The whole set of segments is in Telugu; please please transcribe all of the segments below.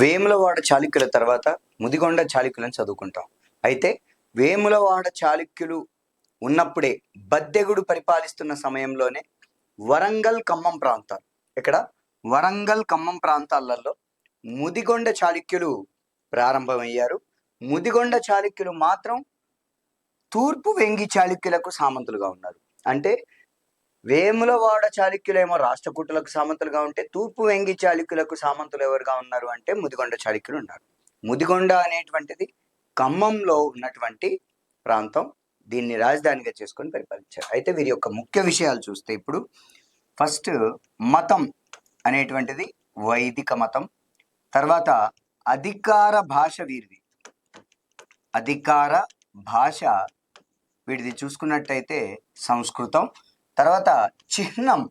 వేములవాడ చాళుక్యుల తర్వాత ముదిగొండ చాళుక్యులను చదువుకుంటాం. అయితే వేములవాడ చాళుక్యులు ఉన్నప్పుడే బద్దెగుడు పరిపాలిస్తున్న సమయంలోనే వరంగల్ ఖమ్మం ప్రాంతాలు ఇక్కడ వరంగల్ ఖమ్మం ప్రాంతాలలో ముదిగొండ చాళుక్యులు ప్రారంభమయ్యారు. ముదిగొండ చాళుక్యులు మాత్రం తూర్పు వెంగి చాళుక్యులకు సామంతులుగా ఉన్నారు. అంటే వేములవాడ చాళుక్యులేమో రాష్ట్రకూటులకు సామంతులుగా ఉంటే తూర్పు వెంగి చాళుక్యులకు సామంతులు ఎవరుగా ఉన్నారు అంటే ముదిగొండ చాళుక్యులు ఉన్నారు. ముదిగొండ అనేటువంటిది ఖమ్మంలో ఉన్నటువంటి ప్రాంతం. దీన్ని రాజధానిగా చేసుకొని పరిపాలించారు. అయితే వీరి యొక్క ముఖ్య విషయాలు చూస్తే ఇప్పుడు ఫస్ట్ మతం అనేటువంటిది వైదిక మతం. తర్వాత అధికార భాష వీరిది. అధికార భాష వీటిది చూసుకున్నట్టయితే సంస్కృతం. తర్వాత చిహ్నం.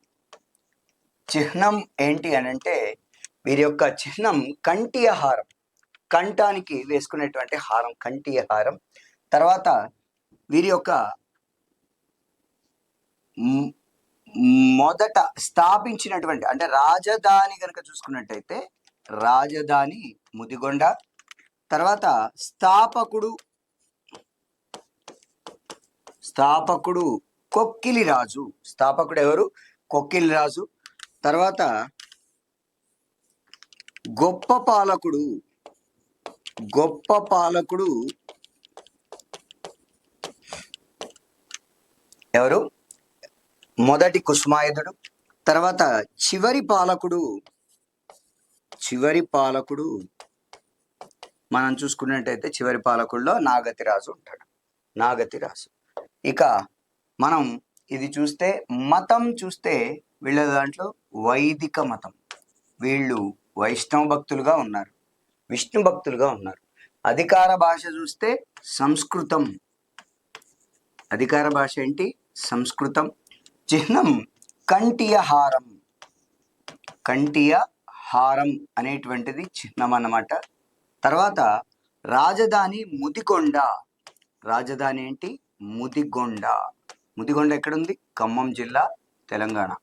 చిహ్నం ఏంటి అని అంటే వీరి యొక్క చిహ్నం కంటి హారం. కంఠానికి వేసుకునేటువంటి హారం కంటి హారం. తర్వాత వీరి యొక్క మొదట స్థాపించినటువంటి అంటే రాజధాని కనుక చూసుకున్నట్టయితే రాజధాని ముదిగొండ. తర్వాత స్థాపకుడు స్థాపకుడు కొక్కిలి రాజు. స్థాపకుడు ఎవరు? కొక్కిలి రాజు. తర్వాత గొప్ప పాలకుడు. గొప్ప పాలకుడు ఎవరు? మొదటి కుసుమాయుధుడు. తర్వాత చివరి పాలకుడు. చివరి పాలకుడు. మనం చూసుకున్నట్టయితే చివరి పాలకుల్లో నాగతి రాజు ఉంటాడు. నాగతి రాజు ఇక మనం ఇది చూస్తే మతం చూస్తే వీళ్ళ దాంట్లో వైదిక మతం. వీళ్ళు వైష్ణవ భక్తులుగా ఉన్నారు. విష్ణు భక్తులుగా ఉన్నారు. అధికార భాష చూస్తే సంస్కృతం. అధికార భాష ఏంటి? సంస్కృతం. చిహ్నం కంటియ హారం. కంటియ హారం అనేటువంటిది చిహ్నం అన్నమాట. తర్వాత రాజధాని ముదిగొండ. రాజధాని ఏంటి? ముదిగొండ. ముదిగొండ ఎక్కడుంది? ఖమ్మం జిల్లా తెలంగాణ.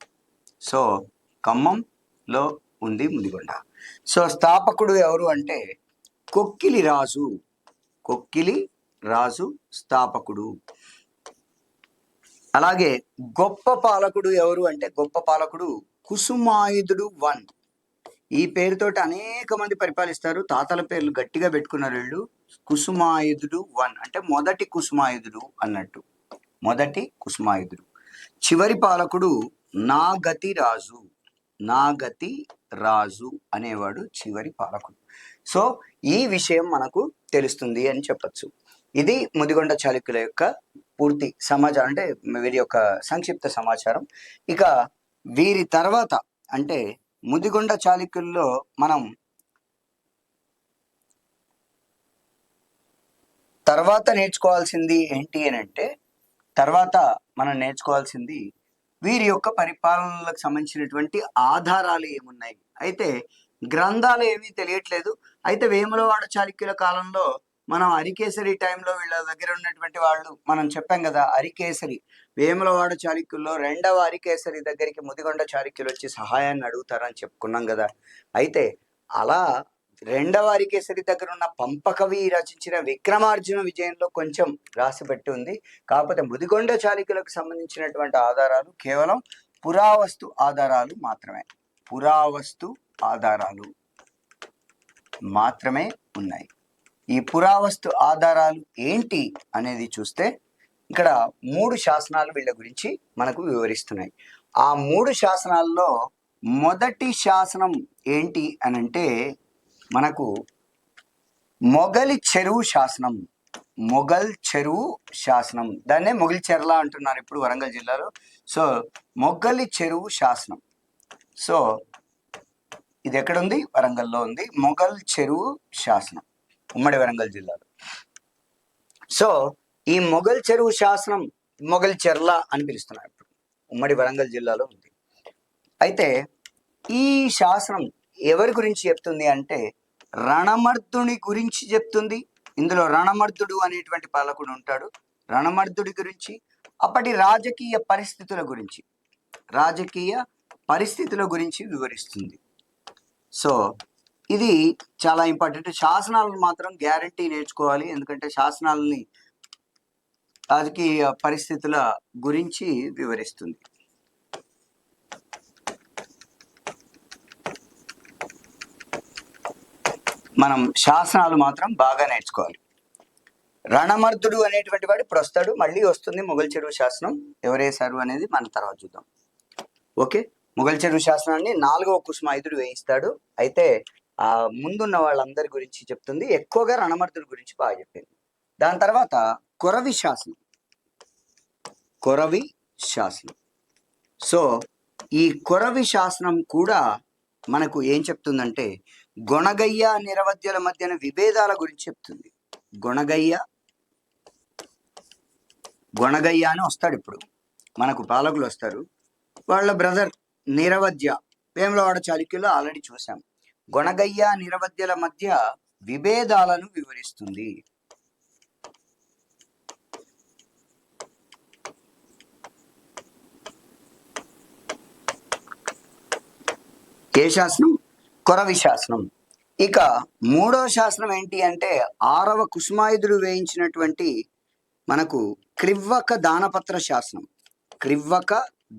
సో ఖమ్మంలో ఉంది ముదిగొండ. సో స్థాపకుడు ఎవరు అంటే కొక్కిలి రాజు. కొక్కిలి రాజు స్థాపకుడు. అలాగే గొప్ప పాలకుడు ఎవరు అంటే గొప్ప పాలకుడు కుసుమాయుధుడు వన్. ఈ పేరుతోటి అనేక మంది పరిపాలిస్తారు. తాతల పేర్లు గట్టిగా పెట్టుకున్నారు వీళ్ళు. కుసుమాయుధుడు వన్. అంటే మొదటి కుసుమాయుధుడు అన్నట్టు. మొదటి కుసుమాయుధుడు. చివరి పాలకుడు నాగతి రాజు. నాగతి రాజు అనేవాడు చివరి పాలకుడు. సో ఈ విషయం మనకు తెలుస్తుంది అని చెప్పొచ్చు. ఇది ముదిగొండ చాళుక్యుల యొక్క పూర్తి సమాచారం అంటే వీరి యొక్క సంక్షిప్త సమాచారం. ఇక వీరి తర్వాత అంటే ముదిగొండ చాళుక్యుల్లో మనం తర్వాత నేర్చుకోవాల్సింది ఏంటి అని అంటే తర్వాత మనం నేర్చుకోవాల్సింది వీరి యొక్క పరిపాలనలకు సంబంధించినటువంటి ఆధారాలు ఏమున్నాయి? అయితే గ్రంథాలు ఏమీ తెలియట్లేదు. అయితే వేములవాడ చాళుక్యుల కాలంలో మనం అరికేసరి టైంలో వీళ్ళ దగ్గర ఉన్నటువంటి వాళ్ళు మనం చెప్పాం కదా అరికేసరి. వేములవాడ చాళుక్యుల్లో రెండవ అరికేసరి దగ్గరికి ముదిగొండ చాళుక్యులు వచ్చి సహాయాన్ని అడుగుతారని చెప్పుకున్నాం కదా. అయితే అలా రెండవ హరికేసరి దగ్గర ఉన్న పంపకవి రచించిన విక్రమార్జున విజయంలో కొంచెం రాసిపెట్టి ఉంది. కాకపోతే ముదిగొండ చాళుక్యులకు సంబంధించినటువంటి ఆధారాలు కేవలం పురావస్తు ఆధారాలు మాత్రమే. పురావస్తు ఆధారాలు మాత్రమే ఉన్నాయి. ఈ పురావస్తు ఆధారాలు ఏంటి అనేది చూస్తే ఇక్కడ మూడు శాసనాలు వీళ్ళ గురించి మనకు వివరిస్తున్నాయి. ఆ మూడు శాసనాల్లో మొదటి శాసనం ఏంటి అని అంటే మనకు మొగలి చెరువు శాసనం మొఘల్ చెరువు శాసనం. దాన్నే మొగలి చెర్ల అంటున్నారు ఇప్పుడు వరంగల్ జిల్లాలో. సో మొగలి చెరువు శాసనం. సో ఇది ఎక్కడుంది? వరంగల్లో ఉంది. మొగల్ చెరువు శాసనం ఉమ్మడి వరంగల్ జిల్లాలో. సో ఈ మొగల్ చెరువు శాసనం మొగల్ చెర్ల అని పిలుస్తున్నారు ఇప్పుడు. ఉమ్మడి వరంగల్ జిల్లాలో ఉంది. అయితే ఈ శాసనం ఎవరి గురించి చెప్తుంది అంటే రణమర్దుని గురించి చెప్తుంది. ఇందులో రణమర్దుడు అనేటువంటి పాలకుడు ఉంటాడు. రణమర్దుడి గురించి అప్పటి రాజకీయ పరిస్థితుల గురించి రాజకీయ పరిస్థితుల గురించి వివరిస్తుంది. సో ఇది చాలా ఇంపార్టెంట్. శాసనాలను మాత్రం గ్యారంటీ నేర్చుకోవాలి. ఎందుకంటే శాసనాలని రాజకీయ పరిస్థితుల గురించి వివరిస్తుంది. మనం శాసనాలు మాత్రం బాగా నేర్చుకోవాలి. రణమర్దుడు అనేటువంటి వాడు ఇప్పుడు వస్తాడు మళ్ళీ వస్తుంది మొగల్ చెరువు శాసనం. ఎవరేశారు అనేది మన తర్వాత చూద్దాం. ఓకే? మొగల్ చెరువు శాసనాన్ని నాలుగవ కుసుమాయుధుడు వేయిస్తాడు. అయితే ఆ ముందున్న వాళ్ళందరి గురించి చెప్తుంది. ఎక్కువగా రణమర్దుడి గురించి బాగా చెప్పింది. దాని తర్వాత కొరవి శాసనం. కొరవి శాసనం. సో ఈ కొరవి శాసనం కూడా మనకు ఏం చెప్తుందంటే గొణగయ్య నిరవధ్యుల మధ్యన విభేదాల గురించి చెప్తుంది. గొణగయ్య గొణగయ్య అని వస్తాడు ఇప్పుడు. మనకు పాలకులు వస్తారు. వాళ్ళ బ్రదర్ నిరవధ్య వేములవాడ చాళుక్యులు ఆల్రెడీ చూసాం. గొణగయ్య నిరవధ్యల మధ్య విభేదాలను వివరిస్తుంది. ఏ శాసనం? కొరవి శాసనం. ఇక మూడో శాసనం ఏంటి అంటే ఆరవ కుసుమాయుధుడు వేయించినటువంటి మనకు క్రివ్వక దానపత్ర శాసనం. క్రివ్వక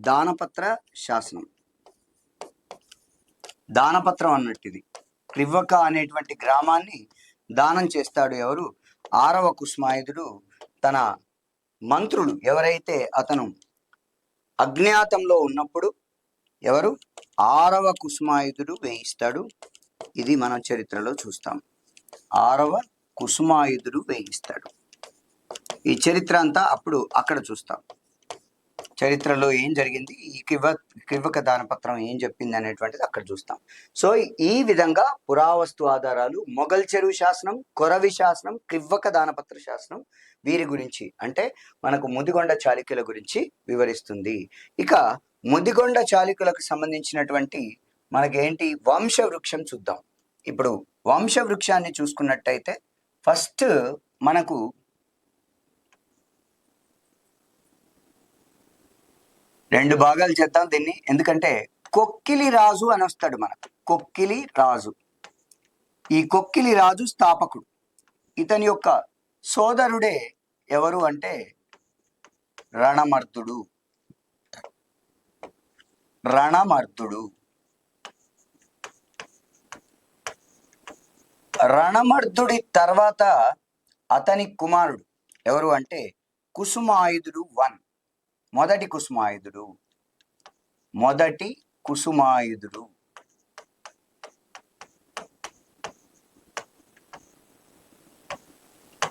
దానపత్ర శాసనం. దానపత్రం అన్నట్టు ఇది క్రివ్వక అనేటువంటి గ్రామాన్ని దానం చేస్తాడు ఎవరు? ఆరవ కుసుమాయుధుడు తన మంత్రులు ఎవరైతే అతను అజ్ఞాతంలో ఉన్నప్పుడు ఎవరు? ఆరవ కుసుమాయుధుడు వేయిస్తాడు. ఇది మన చరిత్రలో చూస్తాం. ఆరవ కుసుమాయుధుడు వేయిస్తాడు. ఈ చరిత్ర అంతా అప్పుడు అక్కడ చూస్తాం. చరిత్రలో ఏం జరిగింది? ఈ కివ కివ్వక దానపత్రం ఏం చెప్పింది అనేటువంటిది అక్కడ చూస్తాం. సో ఈ విధంగా పురావస్తు ఆధారాలు మొఘల్ చెరువు శాసనం కొరవి శాసనం కివ్వక దానపత్ర శాసనం వీరి గురించి అంటే మనకు ముదిగొండ చాళుక్యుల గురించి వివరిస్తుంది. ఇక ముదిగొండ చాళుక్యులకు సంబంధించినటువంటి మనకేంటి వంశ వృక్షం చూద్దాం. ఇప్పుడు వంశ వృక్షాన్ని చూసుకున్నట్టయితే ఫస్ట్ మనకు రెండు భాగాలు చేద్దాం దీన్ని. ఎందుకంటే కొక్కిలి రాజు అని వస్తాడు మనకు. కొక్కిలి రాజు. ఈ కొక్కిలి రాజు స్థాపకుడు. ఇతని యొక్క సోదరుడే ఎవరు అంటే రణమర్దుడు. రణమర్దుడు. రణమర్దుడి తర్వాత అతని కుమారుడు ఎవరు అంటే కుసుమాయుధుడు వన్. మొదటి కుసుమాయుధుడు. మొదటి కుసుమాయుధుడు.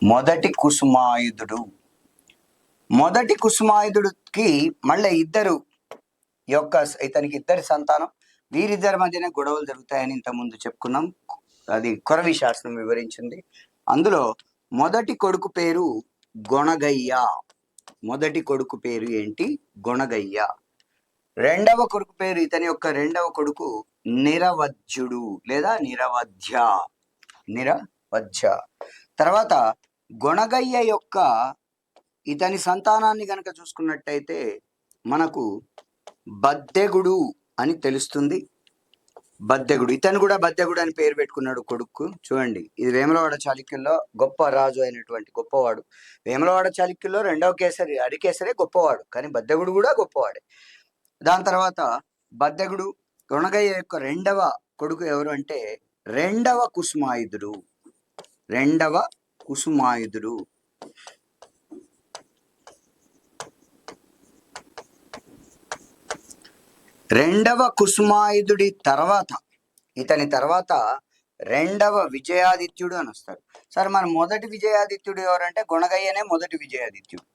మొదటి కుసుమాయుధుడు. మొదటి కుసుమాయుధుడికి మళ్ళీ ఇద్దరు యొక్క ఇతనికి ఇద్దరి సంతానం వీరిద్దరి మధ్యనే గొడవలు జరుగుతాయని ఇంతకుముందు చెప్పుకున్నాం. అది కొరవి శాస్త్రం వివరించింది. అందులో మొదటి కొడుకు పేరు గొణగయ్య. మొదటి కొడుకు పేరు ఏంటి? గొణగయ్య. రెండవ కొడుకు పేరు ఇతని యొక్క రెండవ కొడుకు నిరవధ్యుడు లేదా నిరవధ్య. నిరవధ్య. తర్వాత గొణగయ్య యొక్క ఇతని సంతానాన్ని గనక చూసుకున్నట్టయితే మనకు బద్దెగుడు అని తెలుస్తుంది. బద్దెగుడు. ఇతను కూడా బద్దెగుడు అని పేరు పెట్టుకున్నాడు కొడుకు. చూడండి. ఇది వేములవాడ చాళుక్యుల్లో గొప్ప రాజు అయినటువంటి గొప్పవాడు. వేములవాడ చాళుక్యంలో రెండవ కేసరి అడికేసరే గొప్పవాడు. కానీ బద్దెగుడు కూడా గొప్పవాడే. దాని తర్వాత బద్దెగుడు రుణగయ్య యొక్క రెండవ కొడుకు ఎవరు అంటే రెండవ కుసుమాయుధుడు. రెండవ కుసుమాయుధుడు. రెండవ కుసుమాయుధుడి తర్వాత ఇతని తర్వాత రెండవ విజయాదిత్యుడు అని వస్తాడు. సార్ మన మొదటి విజయాదిత్యుడు ఎవరంటే గుణగయ్యనే మొదటి విజయాదిత్యుడు.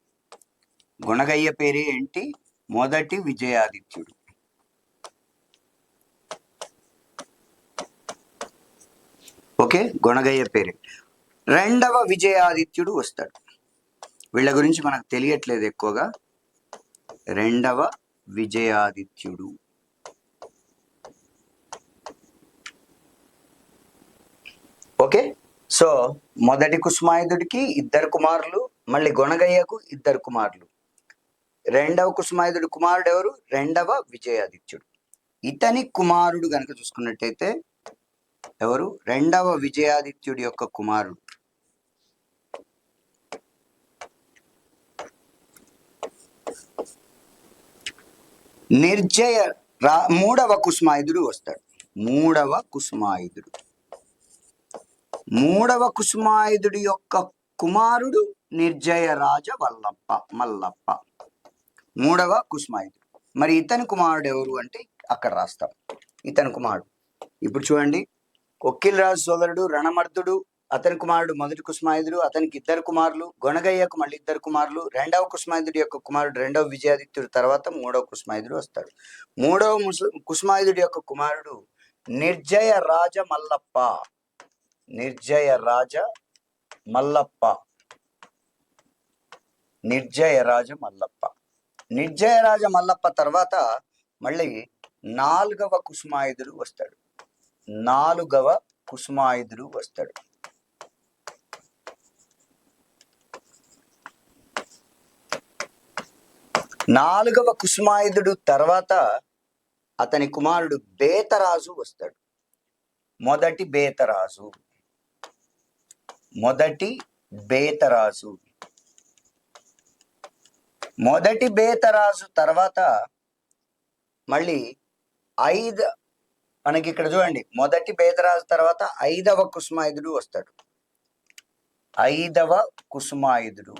గుణగయ్య పేరు ఏంటి? మొదటి విజయాదిత్యుడు. ఓకే గుణగయ్య పేరు. రెండవ విజయాదిత్యుడు వస్తాడు. వీళ్ళ గురించి మనకు తెలియట్లేదు ఎక్కువగా. రెండవ విజయాదిత్యుడు ఓకే సో మొదటి కుసుమాయుధుడికి ఇద్దరు కుమారులు మళ్ళీ గొణగయ్యకు ఇద్దరు కుమారులు. రెండవ కుసుమాయుధుడి కుమారుడు ఎవరు? రెండవ విజయాదిత్యుడు. ఇతని కుమారుడు గనక చూసుకున్నట్టయితే ఎవరు? రెండవ విజయాదిత్యుడి యొక్క కుమారుడు. నిర్జయ రా మూడవ కుసుమాయుధుడు వస్తాడు. మూడవ కుసుమాయుధుడు. మూడవ కుసుమాయుధుడి యొక్క కుమారుడు నిర్జయ రాజ వల్లప్ప మల్లప్ప. మూడవ కుసుమాయుధుడు. మరి ఇతని కుమారుడు ఎవరు అంటే అక్కడ రాస్తాం. ఇతని కుమారుడు. ఇప్పుడు చూడండి. కొక్కిల్ రాజు సోదరుడు రణమర్దుడు అతని కుమారుడు మొదటి కుసుమాయుధుడు అతనికి ఇద్దరు కుమారులు గొనగయ్యకు మళ్ళీ ఇద్దరు కుమారులు రెండవ కుసుమాయుధుడి యొక్క కుమారుడు రెండవ విజయాదిత్యుడు తర్వాత మూడవ కుసుమాయుధుడు వస్తాడు. మూడవ ముసు కుసుమాయుధుడి యొక్క కుమారుడు నిర్జయ రాజ మల్లప్ప. నిర్జయ రాజ మల్లప్ప. నిర్జయ రాజ మల్లప్ప. నిర్జయ రాజ మల్లప్ప తర్వాత మళ్ళీ నాలుగవ కుసుమాయుధుడు వస్తాడు. నాలుగవ కుసుమాయుధుడు వస్తాడు. నాలుగవ కుసుమాయుధుడు తర్వాత అతని కుమారుడు బేతరాజు వస్తాడు. మొదటి బేతరాజు. మొదటి బేతరాజు. మొదటి బేతరాజు తర్వాత మళ్ళీ ఐదు మనకి ఇక్కడ చూడండి. మొదటి బేతరాజు తర్వాత ఐదవ కుసుమాయుధుడు వస్తాడు. ఐదవ కుసుమాయుధుడు.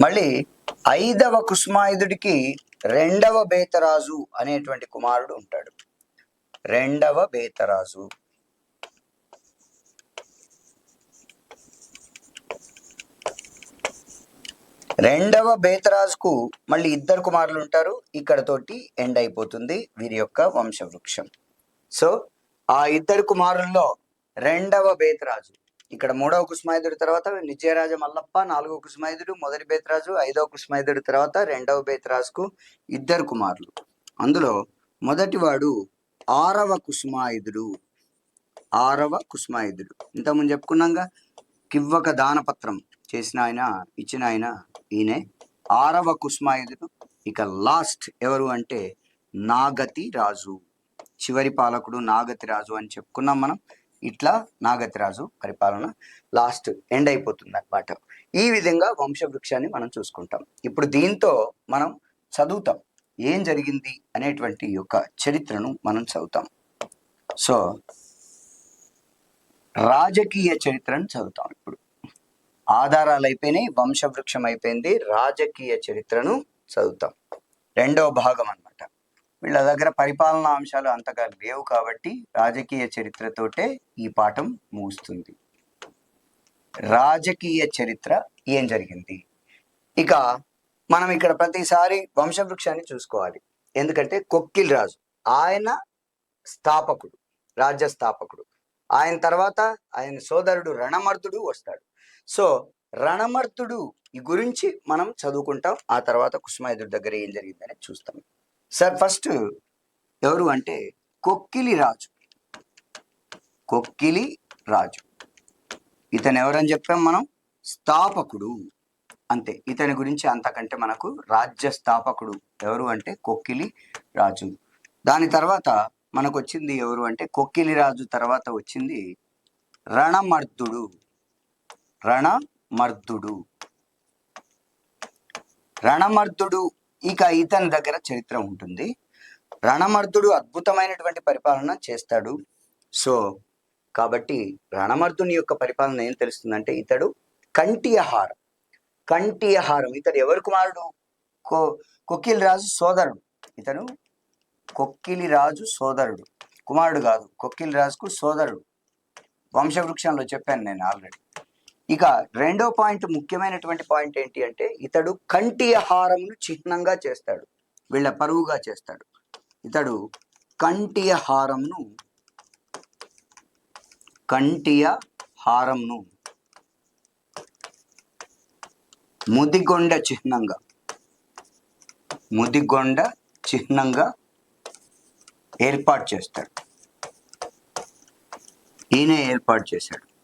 మళ్ళీ ఐదవ కుసుమాయుధుడికి రెండవ బేతరాజు అనేటువంటి కుమారుడు ఉంటాడు. రెండవ బేతరాజు. రెండవ బేతరాజుకు మళ్ళీ ఇద్దరు కుమారులు ఉంటారు. ఇక్కడ తోటి ఎండ్ అయిపోతుంది వీరి యొక్క వంశవృక్షం. సో ఆ ఇద్దరు కుమారుల్లో రెండవ బేతరాజు. ఇక్కడ మూడవ కుసుమాయుధుడి తర్వాత నిజయరాజ మల్లప్ప నాలుగవ కుసుమాయుధుడు మొదటి బేతరాజు ఐదవ కుసుమాయుధుడి తర్వాత రెండవ బేతరాజుకు ఇద్దరు కుమారులు. అందులో మొదటివాడు ఆరవ కుసుమాయుధుడు. ఆరవ కుసుమాయుధుడు. ఇంతకుముందు చెప్పుకున్నాగా కివ్వక దానపత్రం చేసిన ఆయన ఇచ్చిన ఆయన ఈయనే ఆరవ కుసుమాయుధుడు. ఇక లాస్ట్ ఎవరు అంటే నాగతి రాజు. చివరి పాలకుడు నాగతి రాజు అని చెప్పుకున్నాం మనం. ఇట్లా నాగతిరాజు పరిపాలన లాస్ట్ ఎండ్ అయిపోతుంది అనమాట ఈ విధంగా వంశవృక్షాన్ని మనం చూసుకుంటాం. ఇప్పుడు దీంతో మనం చదువుతాం. ఏం జరిగింది అనేటువంటి యొక్క చరిత్రను మనం చదువుతాం. సో రాజకీయ చరిత్రను చదువుతాం ఇప్పుడు. ఆధారాలు అయిపోయినాయి వంశవృక్షం అయిపోయింది రాజకీయ చరిత్రను చదువుతాం. రెండవ భాగం అన్నమాట. వీళ్ళ దగ్గర పరిపాలనా అంశాలు అంతగా లేవు కాబట్టి రాజకీయ చరిత్రతోటే ఈ పాఠం ముగుస్తుంది. రాజకీయ చరిత్ర ఏం జరిగింది? ఇక మనం ఇక్కడ ప్రతిసారి వంశవృక్షాన్ని చూసుకోవాలి. ఎందుకంటే కొక్కిల్ రాజు ఆయన స్థాపకుడు రాజ్య స్థాపకుడు. ఆయన తర్వాత ఆయన సోదరుడు రణమర్తుడు వస్తాడు. సో రణమర్తుడు ఈ గురించి మనం చదువుకుంటాం. ఆ తర్వాత కుసుమాయుధుడి దగ్గర ఏం జరిగిందని చూస్తాం. సార్ ఫస్ట్ ఎవరు అంటే కొక్కిలి రాజు. కొక్కిలి రాజు. ఇతను ఎవరని చెప్పాం మనం? స్థాపకుడు. అంతే. ఇతని గురించి అంతకంటే మనకు రాజ్య స్థాపకుడు ఎవరు అంటే కొక్కిలి రాజు. దాని తర్వాత మనకు వచ్చింది ఎవరు అంటే కొక్కిలి రాజు తర్వాత వచ్చింది రణమర్దుడు. రణమర్దుడు. రణమర్దుడు ఇక ఇతని దగ్గర చరిత్ర ఉంటుంది. రణమర్దుడు అద్భుతమైనటువంటి పరిపాలన చేస్తాడు. సో కాబట్టి రణమర్దుని యొక్క పరిపాలన ఏం తెలుస్తుందంటే ఇతడు కంటియహారం కంటియహారం ఇతడు ఎవరి కుమారుడు? కో కొక్కిలి రాజు సోదరుడు. ఇతను కొక్కిలి రాజు సోదరుడు. కుమారుడు కాదు కొక్కిలి రాజుకు సోదరుడు. వంశవృక్షంలో చెప్పాను నేను ఆల్రెడీ. ఇక రెండో పాయింట్ ముఖ్యమైనటువంటి పాయింట్ ఏంటి అంటే ఇతడు కంటి కంటియహారమును చిహ్నంగా చేస్తాడు. వీళ్ళ పరువుగా చేస్తాడు. ఇతడు కంటి హారంను కంటియ హారంను ముదిగొండ చిహ్నంగా ముదిగొండ చిహ్నంగా ఏర్పాటు చేస్తాడు. ఈయనే ఏర్పాటు చేశాడు.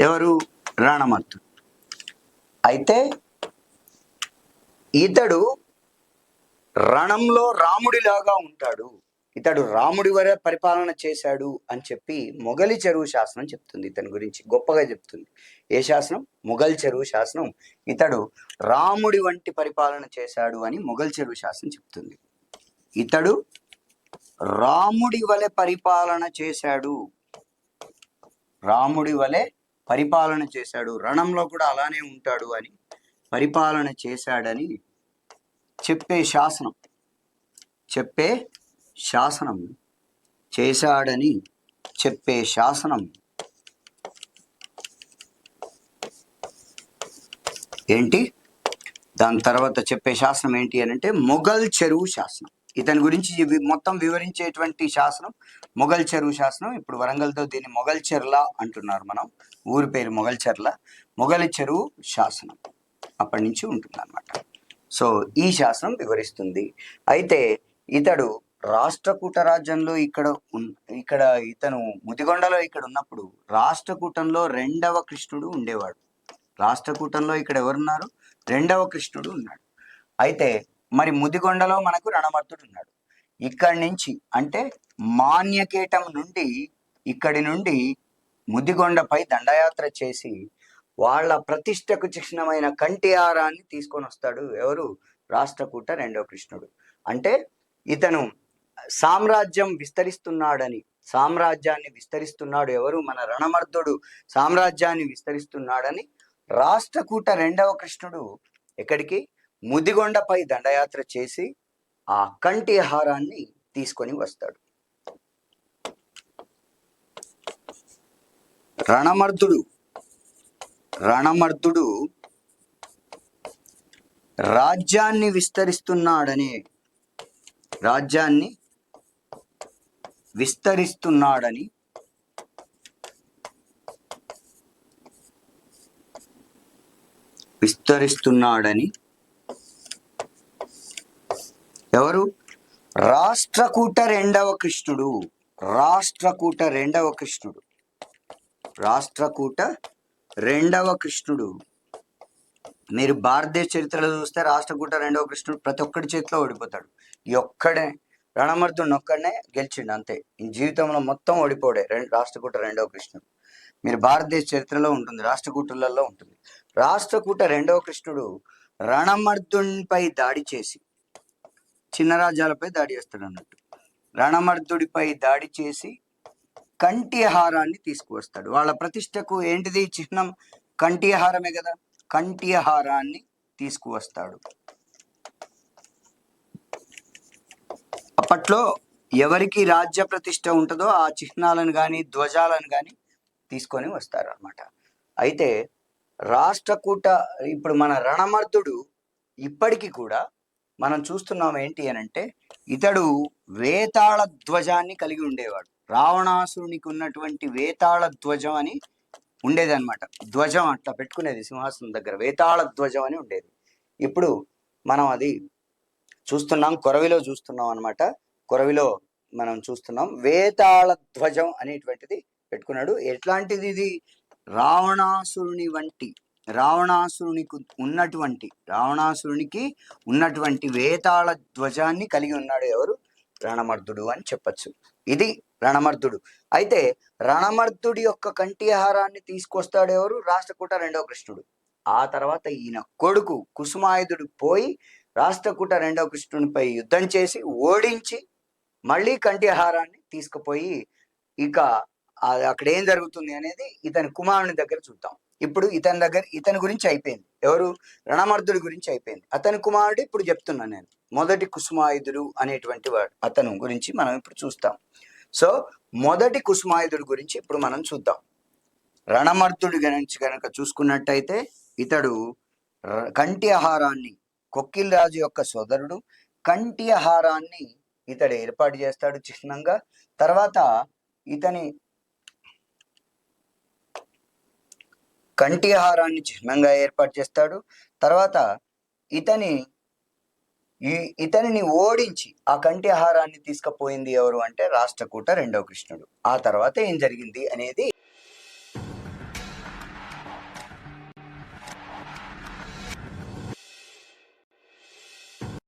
ఎవరు? రాణమత్తు అయితే ఇతడు రణంలో రాముడిలాగా ఉంటాడు. ఇతడు రాముడి వరే పరిపాలన చేశాడు అని చెప్పి మొగలి చెరువు శాసనం చెప్తుంది. ఇతని గురించి గొప్పగా చెప్తుంది. ఏ శాసనం? మొఘల్ చెరువు శాసనం. ఇతడు రాముడి వంటి పరిపాలన చేశాడు అని మొగల్ చెరువు శాసనం చెప్తుంది. ఇతడు రాముడి వలె పరిపాలన చేశాడు. రాముడి వలె పరిపాలన చేశాడు. రణంలో కూడా అలానే ఉంటాడు అని పరిపాలన చేశాడని చెప్పే శాసనం. చెప్పే శాసనం. చేశాడని చెప్పే శాసనం. ఏంటి? దాని తర్వాత చెప్పే శాసనం ఏంటి అని అంటే మొఘల్ చెరువు శాసనం. ఇతని గురించి మొత్తం వివరించేటువంటి శాసనం మొఘల్ చెరువు శాసనం. ఇప్పుడు వరంగల్తో దీన్ని మొఘల్ చెర్లా అంటున్నారు మనం. ఊరి పేరు మొగల్చెర్ల మొగలి చెరువు శాసనం. అప్పటి నుంచి ఉంటుందన్నమాట. సో ఈ శాసనం వివరిస్తుంది. అయితే ఇతడు రాష్ట్రకూట రాజ్యంలో ఇక్కడ ఇక్కడ ఇతను ముదిగొండలో ఇక్కడ ఉన్నప్పుడు రాష్ట్రకూటంలో రెండవ కృష్ణుడు ఉండేవాడు. రాష్ట్రకూటంలో ఇక్కడ ఎవరున్నారు? రెండవ కృష్ణుడు ఉన్నాడు. అయితే మరి ముదిగొండలో మనకు రణమర్తుడు ఉన్నాడు. ఇక్కడి నుంచి అంటే మాన్యకేటం నుండి ఇక్కడి నుండి ముదిగొండపై దండయాత్ర చేసి వాళ్ళ ప్రతిష్టకు చిహ్నమైన కంటిహారాన్ని తీసుకొని వస్తాడు ఎవరు? రాష్ట్రకూట రెండవ కృష్ణుడు. అంటే ఇతను సామ్రాజ్యం విస్తరిస్తున్నాడని సామ్రాజ్యాన్ని విస్తరిస్తున్నాడు ఎవరు? మన రణమర్ధుడు సామ్రాజ్యాన్ని విస్తరిస్తున్నాడని రాష్ట్రకూట రెండవ కృష్ణుడు ఎక్కడికి? ముదిగొండపై దండయాత్ర చేసి ఆ కంటి హారాన్ని తీసుకొని వస్తాడు. రణమర్దుడు. రణమర్దుడు రాజ్యాన్ని విస్తరిస్తున్నాడని రాజ్యాన్ని విస్తరిస్తున్నాడని విస్తరిస్తున్నాడని ఎవరు? రాష్ట్రకూట రెండవ కృష్ణుడు. రాష్ట్రకూట రెండవ కృష్ణుడు. రాష్ట్రకూట రెండవ కృష్ణుడు. మీరు భారతదేశ చరిత్రలో చూస్తే రాష్ట్రకూట రెండవ కృష్ణుడు ప్రతి ఒక్కడి చేతిలో ఓడిపోతాడు. ఈ ఒక్కడే రణమర్దుని ఒక్కడనే గెలిచిండు అంతే. ఈ జీవితంలో మొత్తం ఓడిపోడే రెండు రాష్ట్రకూట రెండవ కృష్ణుడు. మీరు భారతదేశ చరిత్రలో ఉంటుంది రాష్ట్రకూటులలో ఉంటుంది. రాష్ట్రకూట రెండవ కృష్ణుడు రణమర్దునిపై దాడి చేసి చిన్న రాజ్యాలపై దాడి చేస్తాడు అన్నట్టు రణమర్దుడిపై దాడి చేసి కంఠిహారాన్ని తీసుకువస్తాడు. వాళ్ళ ప్రతిష్టకు ఏంటిది చిహ్నం? కంఠిహారమే కదా. కంఠిహారాన్ని తీసుకువస్తాడు. అప్పట్లో ఎవరికి రాజ్య ప్రతిష్ట ఉంటుందో ఆ చిహ్నాలను కానీ ధ్వజాలను కానీ తీసుకొని వస్తారు అన్నమాట అయితే రాష్ట్రకూట ఇప్పుడు మన రణమర్దుడు ఇప్పటికీ కూడా మనం చూస్తున్నాం ఏంటి అని అంటే ఇతడు వేతాళ ధ్వజాన్ని కలిగి ఉండేవాడు. రావణాసురునికి ఉన్నటువంటి వేతాళ ధ్వజం అని ఉండేది అనమాట ధ్వజం అట్లా పెట్టుకునేది సింహాసనం దగ్గర. వేతాళ ధ్వజం అని ఉండేది. ఇప్పుడు మనం అది చూస్తున్నాం కొరవిలో చూస్తున్నాం అనమాట కొరవిలో మనం చూస్తున్నాం. వేతాళ ధ్వజం అనేటువంటిది పెట్టుకున్నాడు. ఎట్లాంటిది ఇది? రావణాసురుని వంటి రావణాసురునికి ఉన్నటువంటి రావణాసురునికి ఉన్నటువంటి వేతాళ ధ్వజాన్ని కలిగి ఉన్నాడు ఎవరు? రణమర్దుడు అని చెప్పచ్చు. ఇది రణమర్ధుడు అయితే రణమర్ధుడి యొక్క కంటిహారాన్ని తీసుకొస్తాడు ఎవరు? రాష్ట్రకూట రెండవ కృష్ణుడు. ఆ తర్వాత ఈయన కొడుకు కుసుమాయుధుడు పోయి రాష్ట్రకూట రెండవ కృష్ణునిపై యుద్ధం చేసి ఓడించి మళ్ళీ కంటిహారాన్ని తీసుకుపోయి ఇక అక్కడ ఏం జరుగుతుంది అనేది ఇతని కుమారుని దగ్గర చూద్దాం. ఇప్పుడు ఇతని దగ్గర ఇతని గురించి అయిపోయింది. ఎవరు? రణమర్దుడి గురించి అయిపోయింది. అతని కుమారుడు ఇప్పుడు చెప్తున్నాను నేను. మొదటి కుసుమాయుధుడు అనేటువంటి వాడు. అతను గురించి మనం ఇప్పుడు చూస్తాం. సో మొదటి కుసుమాయుధుడి గురించి ఇప్పుడు మనం చూద్దాం. రణమర్దుడి గురించి కనుక చూసుకున్నట్టయితే ఇతడు కంటి ఆహారాన్ని కొక్కిల్ రాజు యొక్క సోదరుడు కంటి ఆహారాన్ని ఇతడు ఏర్పాటు చేస్తాడు చిహ్నంగా. తర్వాత ఇతని కంటి ఆహారాన్ని చిహ్నంగా ఏర్పాటు చేస్తాడు. తర్వాత ఇతని ఈ ఇతనిని ఓడించి ఆ కంటి ఆహారాన్ని తీసుకుపోయింది ఎవరు అంటే రాష్ట్రకూట రెండవ కృష్ణుడు. ఆ తర్వాత ఏం జరిగింది అనేది